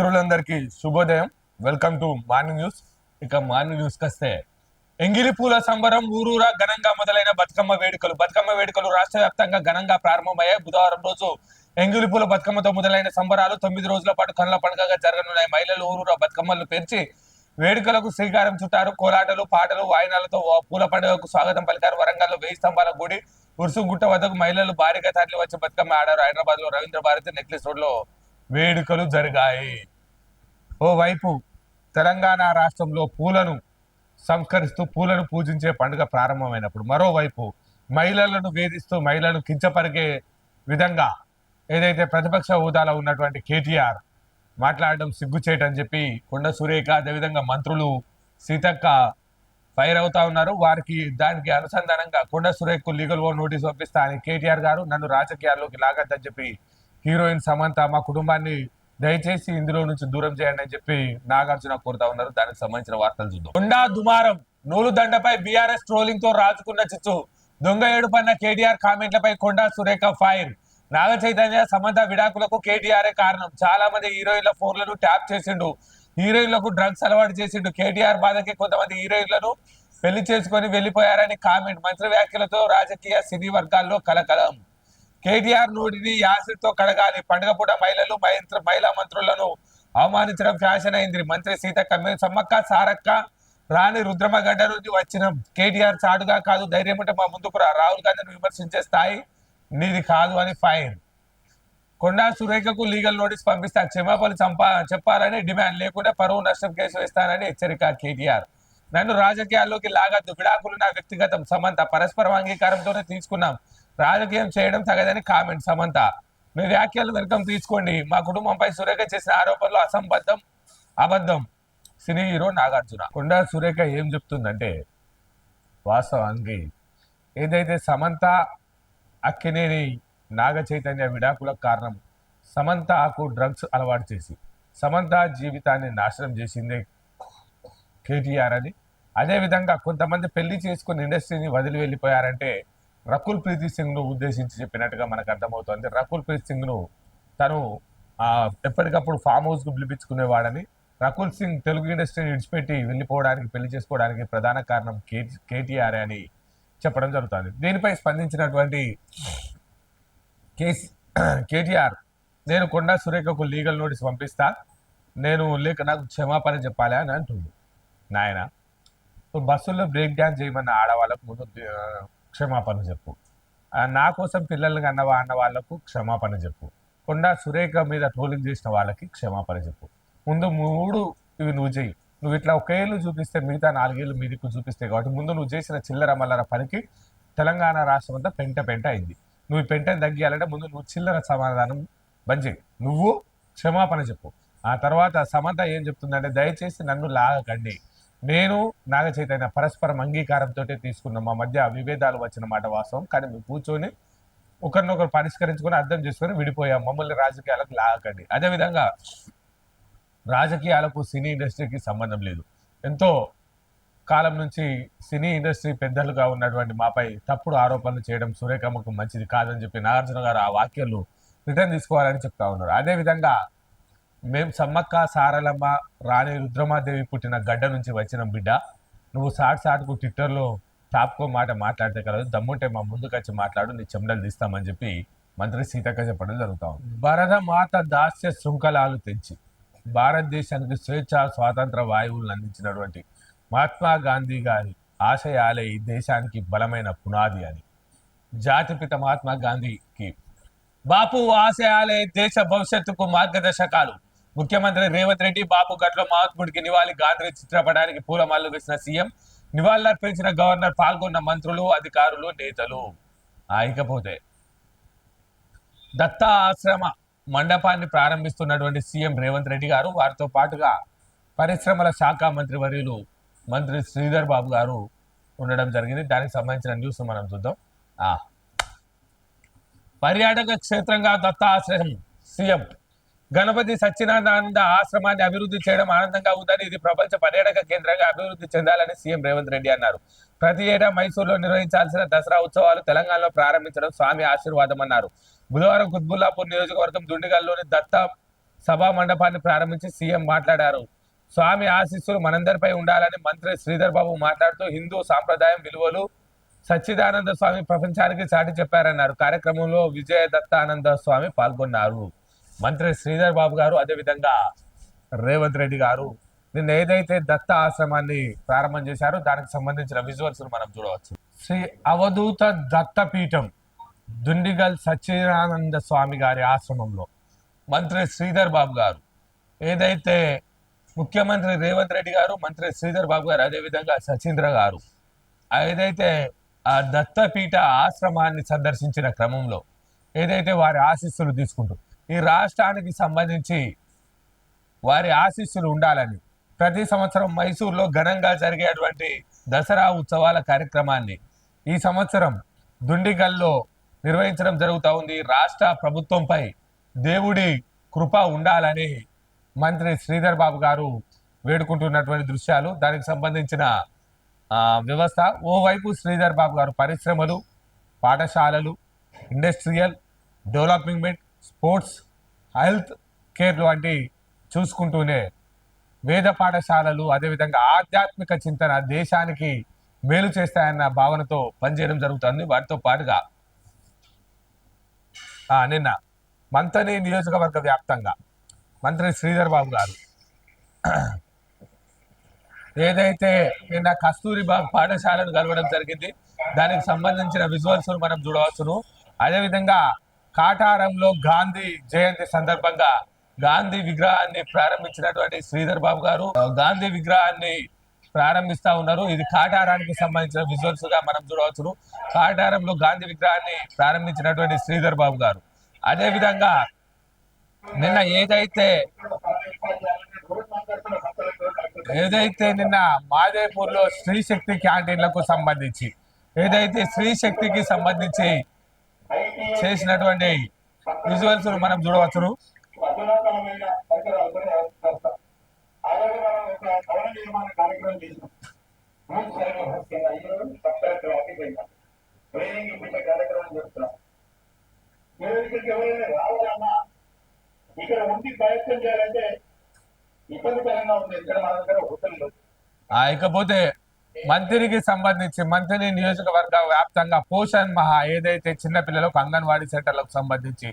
మిత్రులందరికీ శుభోదయం. Welcome to morning news ఇక మార్నింగ్ న్యూస్ వస్తే ఎంగిలి పూల సంబరం ఊరూరా ఘనంగా మొదలైన బతుకమ్మ వేడుకలు. బతుకమ్మ వేడుకలు రాష్ట్ర వ్యాప్తంగా ఘనంగా ప్రారంభమయ్యాయి. బుధవారం రోజు ఎంగిలి పూల బతుకమ్మతో మొదలైన సంబరాలు తొమ్మిది రోజుల పాటు కనుల పండుగగా జరగనున్నాయి. మహిళలు ఊరూరా బతుకమ్మలను పెంచి వేడుకలకు శ్రీకారం చుట్టారు. కోలాటలు పాటలు వాయినాలతో పూల పండుగకు స్వాగతం పలికారు. వరంగల్లో వెయ్యి స్తంభాల గుడి ఉరుసుగుట్ట వద్దకు మహిళలు భారీగా తరలి వచ్చి బతుకమ్మ ఆడారు. హైదరాబాద్లో రవీంద్ర భారతి నెక్లెస్ రోడ్లో వేడుకలు జరిగాయి. ఓవైపు తెలంగాణ రాష్ట్రంలో పూలను సంస్కరిస్తూ పూలను పూజించే పండుగ ప్రారంభమైనప్పుడు మరోవైపు మహిళలను వేధిస్తూ మహిళలను కించపరిగే విధంగా ఏదైతే ప్రతిపక్ష హోదాలో ఉన్నటువంటి కేటీఆర్ మాట్లాడడం సిగ్గుచేటని చెప్పి కొండ సురేఖ అదేవిధంగా మంత్రులు సీతక్క ఫైర్ అవుతా ఉన్నారు. వారికి దానికి అనుసంధానంగా కొండ సురేఖకు లీగల్ ఓ నోటీస్ పంపిస్తా అని కేటీఆర్ గారు నన్ను రాజకీయాల్లోకి లాగద్దని చెప్పి హీరోయిన్ సమంత మా కుటుంబాన్ని దయచేసి ఇందులో నుంచి దూరం చేయండి అని చెప్పి నాగార్జున కోరుతా ఉన్నారు. దానికి సంబంధించిన వార్తలు చూద్దాం. కొండా దుమారం నూలు దండపై బీఆర్ఎస్ ట్రోలింగ్తో రాజుకున్న చిచ్చు. దొంగ ఏడుపన్న కేటీఆర్ కామెంట్లపై కొండా సురేఖ ఫైర్. నాగ చైతన్య సమంత విడాకులకు కేటీఆర్ కారణం. చాలా మంది హీరోయిన్ల ఫోన్లను ట్యాప్ చేసిండు. హీరోయిన్లకు డ్రగ్స్ అలవాటు చేసిండు. కేటీఆర్ బాధకి కొంతమంది హీరోయిన్లను పెళ్ళి చేసుకొని వెళ్ళిపోయారని కామెంట్. మంత్రి వ్యాఖ్యలతో రాజకీయ సినీ వర్గాల్లో కలకలం. కేటీఆర్ నోటిని యాసిడ్తో కడగాలి. పండుగ పూట మహిళలు మహిళ- మహిళా మంత్రులను అవమానించడం ఫ్యాషన్ అయింది. మంత్రి సీతక్క మేము సమ్మక్క సారక్క రాణి రుద్రమ గడ్డ నుంచి వచ్చిన కేటీఆర్ చాటుగా కాదు ధైర్యం ఉంటే మా ముందుకు రా. రాహుల్ గాంధీని విమర్శించే స్థాయి నీది కాదు అని ఫైన్. కొండా సురేఖకు లీగల్ నోటీస్ పంపిస్తా. క్షమాపణ చంపా చెప్పాలని డిమాండ్ లేకుండా పరువు నష్టం కేసు వేస్తానని హెచ్చరిక కేటీఆర్. నన్ను రాజకీయాల్లోకి లాగద్దు. విడాకులు నా వ్యక్తిగతం. సమంత పరస్పరం అంగీకారంతోనే తీసుకున్నాం. రాజకీయం చేయడం తగదని కామెంట్ సమంత. మీ వ్యాఖ్యలు వెనుకం తీసుకోండి. మా కుటుంబంపై సురేఖ చేసిన ఆరోపణలు అసంబద్ధం అబద్ధం. Cine hero Nagarjuna. కొండా సురేఖ ఏం చెప్తుందంటే వాస్తవానికి ఏదైతే సమంత అక్కినేని నాగ చైతన్య విడాకులకు కారణం సమంత ఆకు డ్రగ్స్ అలవాటు చేసి సమంత జీవితాన్ని నాశనం చేసిందే కేటీఆర్ అని. అదేవిధంగా కొంతమంది పెళ్ళి చేసుకుని ఇండస్ట్రీని వదిలి వెళ్ళిపోయారంటే రకుల్ ప్రీతి సింగ్ను ఉద్దేశించి చెప్పినట్టుగా మనకు అర్థమవుతోంది. రకుల్ ప్రీత్ సింగ్ను తను ఎప్పటికప్పుడు ఫామ్ హౌస్కు పిలిపించుకునేవాడని రకుల్ సింగ్ తెలుగు ఇండస్ట్రీని విడిచిపెట్టి వెళ్ళిపోవడానికి పెళ్ళి చేసుకోవడానికి ప్రధాన కారణం కే కేటీఆర్ అని చెప్పడం జరుగుతుంది. దీనిపై స్పందించినటువంటి కేసీ కేటీఆర్ నేను కొండా సురేఖకు లీగల్ నోటీస్ పంపిస్తా నేను లేక నాకు క్షమాపణ చెప్పాలి అని అంటుంది. నాయన ఇప్పుడు బస్సుల్లో బ్రేక్ డ్యాన్స్ చేయమన్న ఆడవాళ్ళకు ముందు క్షమాపణ చెప్పు. నా కోసం పిల్లలు కన్నవా అన్న వాళ్ళకు క్షమాపణ చెప్పు. కొండా సురేఖ మీద ట్రోలింగ్ చేసిన వాళ్ళకి క్షమాపణ చెప్పు. ముందు మూడు ఇవి నువ్వు చెయ్యి. నువ్వు ఇట్లా ఒకేళ్ళు చూపిస్తే మిగతా నాలుగేళ్ళు మీదికి చూపిస్తే కాబట్టి ముందు నువ్వు చేసిన చిల్లర మల్లర పనికి తెలంగాణ రాష్ట్రం అంతా పెంట పెంట అయింది. నువ్వు ఈ పెంటని తగ్గియాలంటే ముందు నువ్వు చిల్లర సమాధానం బంద్ చేయి నువ్వు క్షమాపణ చెప్పు. ఆ తర్వాత సమంత ఏం చెప్తుందంటే దయచేసి నన్ను లాగకండి. నేను నాగ చైతన్య పరస్పరం అంగీకారంతో తీసుకున్నాం మా మధ్య విభేదాలు వచ్చిన మాట వాస్తవం. కానీ మేము కూర్చొని ఒకరినొకరు పరిష్కరించుకొని అర్థం చేసుకొని విడిపోయాం. మమ్మల్ని రాజకీయాలకు లాగకండి. అదేవిధంగా రాజకీయాలకు సినీ ఇండస్ట్రీకి సంబంధం లేదు. ఎంతో కాలం నుంచి సినీ ఇండస్ట్రీ పెద్దలుగా ఉన్నటువంటి మాపై తప్పుడు ఆరోపణలు చేయడం సురేఖమ్మకు మంచిది కాదని చెప్పి నాగార్జున గారు ఆ వాక్యాలు రిటర్న్ తీసుకోవాలని చెప్తా ఉన్నారు. అదేవిధంగా మేము సమ్మక్క సారలమ్మ రాణి రుద్రమాదేవి పుట్టిన గడ్డ నుంచి వచ్చిన బిడ్డ. నువ్వు సాట్ సాటుకు ట్విట్టర్లో టాప్కో మాట మాట్లాడితే కలదు. దమ్ముంటే మా ముందుకు వచ్చి మాట్లాడు నీ చెమటలు తీస్తామని చెప్పి మంత్రి సీతక్క చెప్పడం జరుగుతా ఉంది. భరత మాత దాస్య శృంఖలాలు తెంచి భారతదేశానికి స్వేచ్ఛ స్వాతంత్ర వాయువులను అందించినటువంటి మహాత్మా గాంధీ గారి ఆశయాలే ఈ దేశానికి బలమైన పునాది అని. జాతిపిత మహాత్మా గాంధీకి బాపు ఆశయాలే దేశ భవిష్యత్తుకు మార్గదర్శకాలు. ముఖ్యమంత్రి రేవంత్ రెడ్డి బాపు గట్ల మహాత్ముడికి నివాళి గాంధీ చిత్రపటానికి పూలమాలలు వేసిన సీఎం నివాళులర్పించిన గవర్నర్ పాల్గొన్న మంత్రులు అధికారులు నేతలు. ఇకపోతే దత్తా ఆశ్రమ మండపాన్ని ప్రారంభిస్తున్నటువంటి సీఎం రేవంత్ రెడ్డి గారు వారితో పాటుగా పరిశ్రమల శాఖ మంత్రి వర్యులు మంత్రి శ్రీధర్ బాబు గారు ఉండడం జరిగింది. దానికి సంబంధించిన న్యూస్ మనం చూద్దాం. ఆ. పర్యాటక క్షేత్రంగా దత్త ఆశ్రయం సీఎం గణపతి సత్యనారాయణ ఆశ్రమాన్ని అభివృద్ధి చేయడం ఆనందంగా ఉందని ఇది ప్రపంచ పర్యాటక కేంద్రంగా అభివృద్ధి చెందాలని సీఎం రేవంత్ రెడ్డి అన్నారు. ప్రతి ఏటా మైసూరులో నిర్వహించాల్సిన దసరా ఉత్సవాలు తెలంగాణలో ప్రారంభించడం స్వామి ఆశీర్వాదం అన్నారు. బుధవారం కుత్బుల్లాపూర్ నియోజకవర్గం దుండిగల్లోని దత్త సభా మండపాన్ని ప్రారంభించి సీఎం మాట్లాడారు. స్వామి ఆశీస్సులు మనందరిపై ఉండాలని మంత్రి శ్రీధర్ బాబు మాట్లాడుతూ హిందూ సాంప్రదాయం విలువలు సచ్చిదానంద స్వామి ప్రపంచానికి చాటి చెప్పారన్నారు. కార్యక్రమంలో విజయ దత్తానంద స్వామి పాల్గొన్నారు. మంత్రి శ్రీధర్ బాబు గారు అదేవిధంగా రేవంత్ రెడ్డి గారు నిన్న ఏదైతే దత్త ఆశ్రమాన్ని ప్రారంభం చేశారో దానికి సంబంధించిన విజువల్స్ మనం చూడవచ్చు. శ్రీ అవధూత దత్తపీఠం దుండిగల్ సచ్చిదానంద స్వామి గారి ఆశ్రమంలో మంత్రి శ్రీధర్ బాబు గారు ఏదైతే ముఖ్యమంత్రి రేవంత్ రెడ్డి గారు మంత్రి శ్రీధర్ బాబు గారు అదేవిధంగా సచీంద్ర గారు ఏదైతే ఆ దత్తపీఠ ఆశ్రమాన్ని సందర్శించిన క్రమంలో ఏదైతే వారి ఆశీస్సులు తీసుకుంటూ ఈ రాష్ట్రానికి సంబంధించి వారి ఆశీస్సులు ఉండాలని ప్రతి సంవత్సరం మైసూర్లో ఘనంగా జరిగేటువంటి దసరా ఉత్సవాల కార్యక్రమాన్ని ఈ సంవత్సరం దుండిగల్లో నిర్వహించడం జరుగుతూ ఉంది. రాష్ట్ర ప్రభుత్వంపై దేవుడి కృప ఉండాలని మంత్రి శ్రీధర్ బాబు గారు వేడుకుంటున్నటువంటి దృశ్యాలు దానికి సంబంధించిన వ్యవస్థ ఓవైపు శ్రీధర్ బాబు గారు పరిశ్రమలు పాఠశాలలు industrial development sports health care వంటి చూసుకుంటూనే వేద పాఠశాలలు అదేవిధంగా ఆధ్యాత్మిక చింతన దేశానికి మేలు చేస్తాయన్న భావనతో పనిచేయడం జరుగుతుంది. వాటితో పాటుగా నిన్న మంత్రి నియోజకవర్గ వ్యాప్తంగా మంత్రి శ్రీధర్ బాబు గారు ఏదైతే నిన్న కస్తూరిబా పాఠశాలను కలవడం జరిగింది దానికి సంబంధించిన విజువల్స్ మనం చూడవచ్చును. అదేవిధంగా కాటారంలో గాంధీ జయంతి సందర్భంగా గాంధీ విగ్రహాన్ని ప్రారంభించినటువంటి శ్రీధర్ బాబు గారు గాంధీ విగ్రహాన్ని ప్రారంభిస్తా ఉన్నారు. ఇది కాటారానికి సంబంధించిన విజువల్స్గా మనం చూడవచ్చును. కాటారంలో గాంధీ విగ్రహాన్ని ప్రారంభించినటువంటి శ్రీధర్ బాబు గారు. అదే విధంగా నిన్న ఏదైతే ఏదైతే నిన్న మాదేపూర్లో స్త్రీ శక్తి క్యాంటీన్లకు సంబంధించి ఏదైతే స్త్రీ శక్తికి సంబంధించి చేసినటువంటి విజువల్స్ మనం చూడవచ్చును. నిర్మాణ కార్యక్రమం చేసినాం కార్యక్రమం ఇక్కడ ఉండి ప్రయత్నం చేయాలంటే ఇబ్బందికరంగా ఉంది ఇక్కడ మన దగ్గర హోటల్ ఇకపోతే మంత్రికి సంబంధించి మంత్రి నియోజకవర్గ వ్యాప్తంగా పోషణ్ మహా ఏదైతే చిన్న పిల్లలకు అంగన్వాడీ సెంటర్లకు సంబంధించి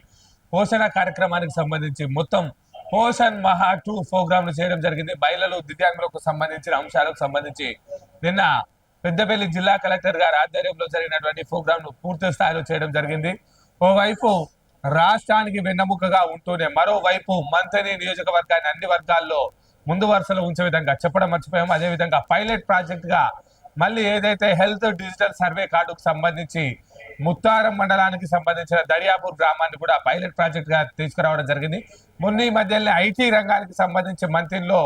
పోషణ కార్యక్రమానికి సంబంధించి మొత్తం పోషణ్ మహా టూ ప్రోగ్రాంలు చేయడం జరిగింది. మహిళలు దివ్యాంగులకు సంబంధించిన అంశాలకు సంబంధించి నిన్న పెద్దపల్లి జిల్లా కలెక్టర్ గారి ఆధ్వర్యంలో జరిగినటువంటి ప్రోగ్రామ్ను పూర్తి స్థాయిలో చేయడం జరిగింది. ఓవైపు రాష్ట్రానికి వెన్నముకగా ఉంటూనే మరోవైపు మంత్రి నియోజకవర్గాన్ని అన్ని వర్గాల్లో ముందు వరుసలో ఉంచే విధంగా చెప్పడం మర్చిపోయాము. అదే విధంగా పైలట్ ప్రాజెక్ట్గా మళ్ళీ ఏదైతే హెల్త్ డిజిటల్ సర్వే కార్డుకు సంబంధించి ముత్తారం మండలానికి సంబంధించిన దర్యాపూర్ గ్రామాన్ని కూడా పైలట్ ప్రాజెక్ట్గా తీసుకురావడం జరిగింది. మొన్న ఈ మధ్యలోనే ఐటీ రంగానికి సంబంధించి మంత్రిలో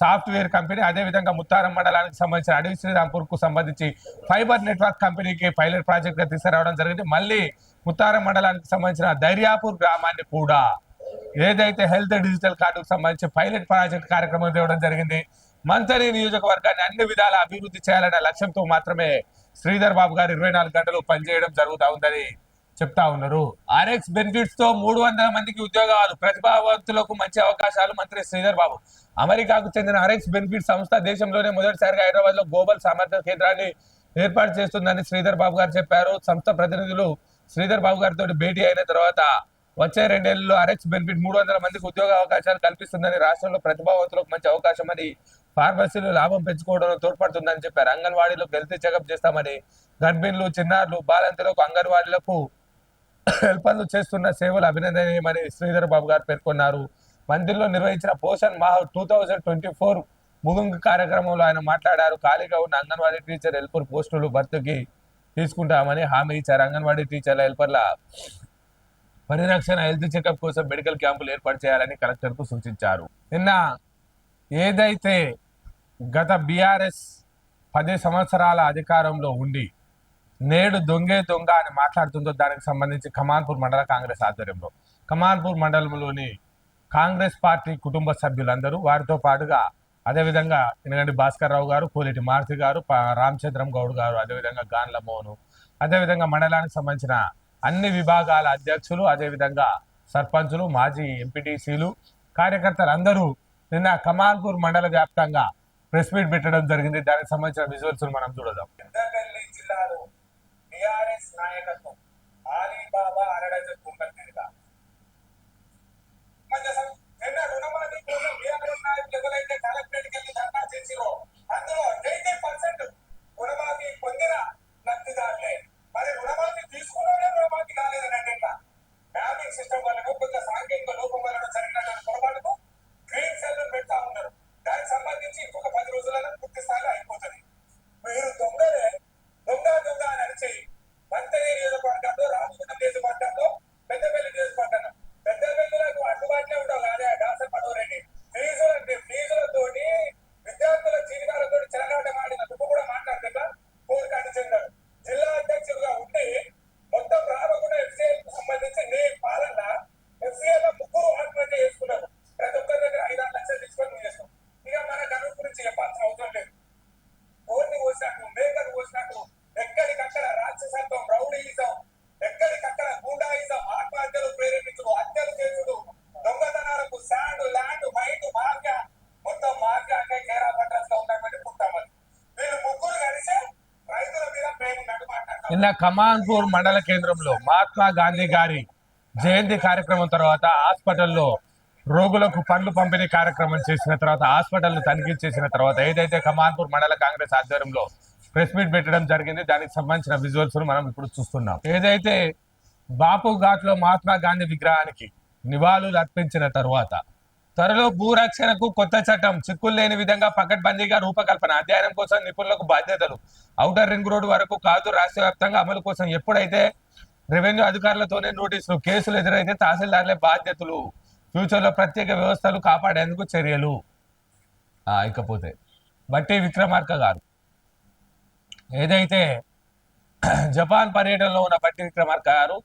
సాఫ్ట్వేర్ కంపెనీ అదే విధంగా ముత్తారం మండలానికి సంబంధించిన అడవి శ్రీరాంపూర్కు సంబంధించి ఫైబర్ నెట్వర్క్ కంపెనీకి పైలట్ ప్రాజెక్ట్గా తీసుకురావడం జరిగింది. మళ్ళీ ముత్తారం మండలానికి సంబంధించిన దర్యాపూర్ గ్రామాన్ని కూడా ఏదైతే హెల్త్ డిజిటల్ కార్డుకు సంబంధించి పైలట్ ప్రాజెక్ట్ కార్యక్రమం తేవడం జరిగింది మంత్రి నియోజకవర్గాన్ని అన్ని విధాల అభివృద్ధి చేయాలనే లక్ష్యంతో మాత్రమే శ్రీధర్ బాబు గారు ఇరవై నాలుగు గంటలు పనిచేయడం జరుగుతా ఉందని చెప్తా ఉన్నారు. ఆర్ఎక్స్ బెనిఫిట్స్తో మూడు వందల మందికి ఉద్యోగాలు ప్రతిభావంతులకు మంచి అవకాశాలు మంత్రి శ్రీధర్ బాబు. అమెరికాకు చెందిన ఆర్ఎక్స్ బెనిఫిట్ సంస్థ దేశంలోనే మొదటిసారిగా హైదరాబాద్లో గ్లోబల్ సామర్థ్య కేంద్రాన్ని ఏర్పాటు చేస్తుందని శ్రీధర్ బాబు గారు చెప్పారు. సంస్థ ప్రతినిధులు శ్రీధర్ బాబు గారితో భేటీ అయిన తర్వాత వచ్చే రెండేళ్ళలో ఆర్ఎక్స్ బెనిఫిట్ మూడు వందల మందికి ఉద్యోగ అవకాశాలు కల్పిస్తుందని రాష్ట్రంలో ప్రతిభావంతులకు మంచి అవకాశం అని ఫార్మసీలు లాభం పెంచుకోవడంలో తోడ్పడుతుందని చెప్పారు. అంగన్వాడీలో హెల్త్ చెకప్ చేస్తామని గర్భిణులు చిన్నారులు బాలంతలకు అంగన్వాడీలకు హెల్పర్లు చేస్తున్న సేవలు అభినందనీయమని శ్రీధర్ బాబు గారు పేర్కొన్నారు. మందిర్లో నిర్వహించిన Poshan Maah two thousand twenty four ముగింపు కార్యక్రమంలో ఆయన మాట్లాడారు. ఖాళీగా ఉన్న అంగన్వాడీ టీచర్ హెల్పర్ పోస్టులు భర్తీకి తీసుకుంటామని హామీ ఇచ్చారు. అంగన్వాడీ టీచర్ల హెల్పర్ల పరిరక్షణ హెల్త్ చెకప్ కోసం మెడికల్ క్యాంపులు ఏర్పాటు చేయాలని కలెక్టర్కు సూచించారు. నిన్న ఏదైతే గత బీఆర్ఎస్ పది సంవత్సరాల అధికారంలో ఉండి నేడు దొంగే దొంగ అని మాట్లాడుతుందో దానికి సంబంధించి కమాన్పూర్ మండల కాంగ్రెస్ ఆధ్వర్యంలో. కమాన్పూర్ మండలంలోని కాంగ్రెస్ పార్టీ కుటుంబ సభ్యులందరూ వారితో పాటుగా అదేవిధంగా ఎందుకంటే భాస్కర్ రావు గారు కోలేటి మారుతి గారు రామచంద్రం గౌడ్ గారు అదేవిధంగా గాన్ల మోహను అదేవిధంగా మండలానికి సంబంధించిన అన్ని విభాగాల అధ్యక్షులు అదేవిధంగా సర్పంచులు మాజీ ఎంపీటీసీలు కార్యకర్తలు అందరూ నిన్న కమాల్పూర్ మండల వ్యాప్తంగా ప్రెస్ మీట్ పెట్టడం జరిగింది. దానికి సంబంధించిన విజువల్స్ మనం చూడదాం. పెద్దపల్లి జిల్లాలో బీఆర్ఎస్ నాయకత్వం అలీబాబా అరడజకు నిన్న కమాన్పూర్ మండల కేంద్రంలో మహాత్మా గాంధీ గారి జయంతి కార్యక్రమం తర్వాత హాస్పిటల్లో రోగులకు పండ్లు పంపిణీ కార్యక్రమం చేసిన తర్వాత హాస్పిటల్ తనిఖీ చేసిన తర్వాత ఏదైతే కమాన్పూర్ మండల కాంగ్రెస్ ఆధ్వర్యంలో ప్రెస్ మీట్ పెట్టడం జరిగింది దానికి సంబంధించిన విజువల్స్ మనం ఇప్పుడు చూస్తున్నాం. ఏదైతే బాపు ఘాట్లో మహాత్మా గాంధీ విగ్రహానికి నివాళులు అర్పించిన తర్వాత త్వరలో భూరక్షణకు కొత్త చట్టం చిక్కులు లేని విధంగా పకడ్బందీగా రూపకల్పన అధ్యయనం కోసం నిపుణులకు బాధ్యతలు. ఔటర్ రింగ్ రోడ్ వరకు కాదు రాష్ట్ర వ్యాప్తంగా అమలు కోసం ఎప్పుడైతే రెవెన్యూ అధికారులతోనే నోటీసులు కేసులు ఎదురైతే తహసీల్దారులే బాధ్యతలు. ఫ్యూచర్లో ప్రత్యేక వ్యవస్థలు కాపాడేందుకు చర్యలు. ఇకపోతే. బట్టి విక్రమార్క గారు. ఏదైతే జపాన్ పర్యటనలో ఉన్న బట్టి విక్రమార్క గారు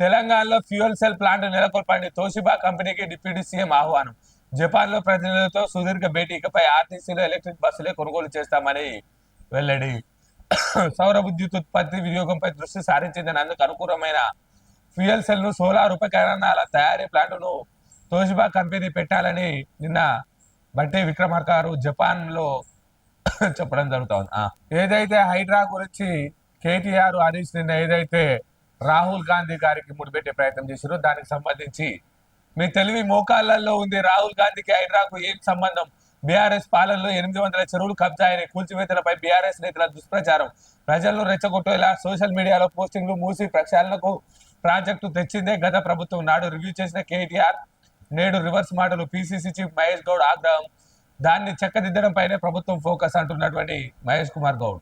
తెలంగాణలో ఫ్యూయల్ సెల్ ప్లాంట్ నెలకొల్పండి తోషిబా కంపెనీకి డిప్యూటీ సీఎం ఆహ్వానం. జపాన్లో ప్రతినిధులతో సుదీర్ఘ భేటీకపై ఆర్టీసీలో ఎలక్ట్రిక్ బస్సులే కొనుగోలు చేస్తామని వెల్లడి. సౌర విద్యుత్ ఉత్పత్తి వినియోగంపై దృష్టి సారించిందని అందుకు అనుకూలమైన ఫ్యూయల్ సెల్ను సోలార్ ఉపకరణాల తయారీ ప్లాంటును తోషిబా కంపెనీ పెట్టాలని నిన్న బట్టి విక్రమార్క గారు జపాన్లో చెప్పడం జరుగుతుంది. ఏదైతే హైడ్రా గురించి కేటీఆర్ హరీష్ నిన్న ఏదైతే రాహుల్ గాంధీ గారికి ముడిపెట్టే ప్రయత్నం చేశారో దానికి సంబంధించి మీ తెలివి మోకాళ్ళల్లో ఉంది. రాహుల్ గాంధీకి హైడ్రాకు ఏం సంబంధం? బీఆర్ఎస్ పాలనలో ఎనిమిది వందల చెరువులు కబ్జా కూల్చివేతలపై బీఆర్ఎస్ నేతల దుష్ప్రచారం. ప్రజలను రెచ్చగొట్టేలా సోషల్ మీడియాలో పోస్టింగ్లు మూసి ప్రక్షాళనకు ప్రాజెక్టు తెచ్చిందే గత ప్రభుత్వం. నాడు రివ్యూ చేసిన కేటీఆర్ నేడు రివర్స్ మాటలు పిసిసి చీఫ్ మహేష్ గౌడ్ ఆగ్రహం. దాన్ని చెక్కదిద్దడంపైనే ప్రభుత్వం ఫోకస్ అంటున్నటువంటి మహేష్ కుమార్ గౌడ్.